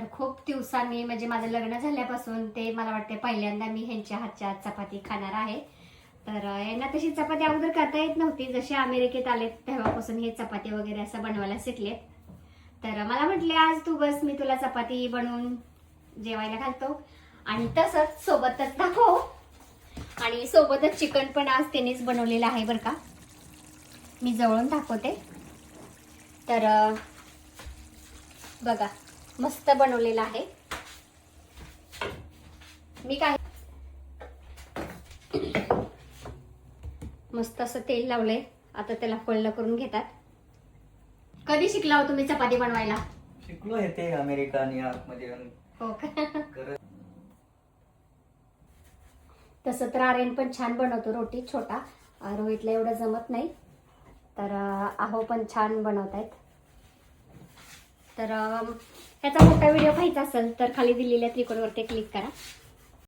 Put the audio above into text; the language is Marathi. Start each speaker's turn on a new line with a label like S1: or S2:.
S1: तर खूप दिवसांनी म्हणजे माझं लग्न झाल्यापासून ते मला वाटते पहिल्यांदा मी ह्यांच्या हातच्या चपाती खाणार आहे. तर यांना तशी चपाती अगोदर करता येत नव्हती. जसे अमेरिकेत आले तेव्हापासून हे चपाती वगैरे असं बनवायला शिकले तर मला म्हटले आज तू बस मी तुला चपाती बनवून जेवायला घालतो. आणि तसंच सोबतच दाखव. आणि सोबतच चिकन पण आज त्यांनीच बनवलेलं आहे बरं का. मी जवळून दाखवते. तर बघा. मस्त बनवलेलं आहे. मी काय मस्त असं तेल लावलंय. आता त्याला फोल्ड करून घेतात. कधी शिकला हो तुम्ही चपाती बनवायला?
S2: शिकलो हे ते अमेरिका मध्ये.
S1: हो का? तसं तर आर्यन पण छान बनवतो रोटी छोटा. रोहितला एवढं जमत नाही. तर आहो पण छान बनवतायत. तर ह्याचा मोठा व्हिडिओ पाहायचा असेल तर खाली दिलेल्या त्रिकोणवरती क्लिक करा.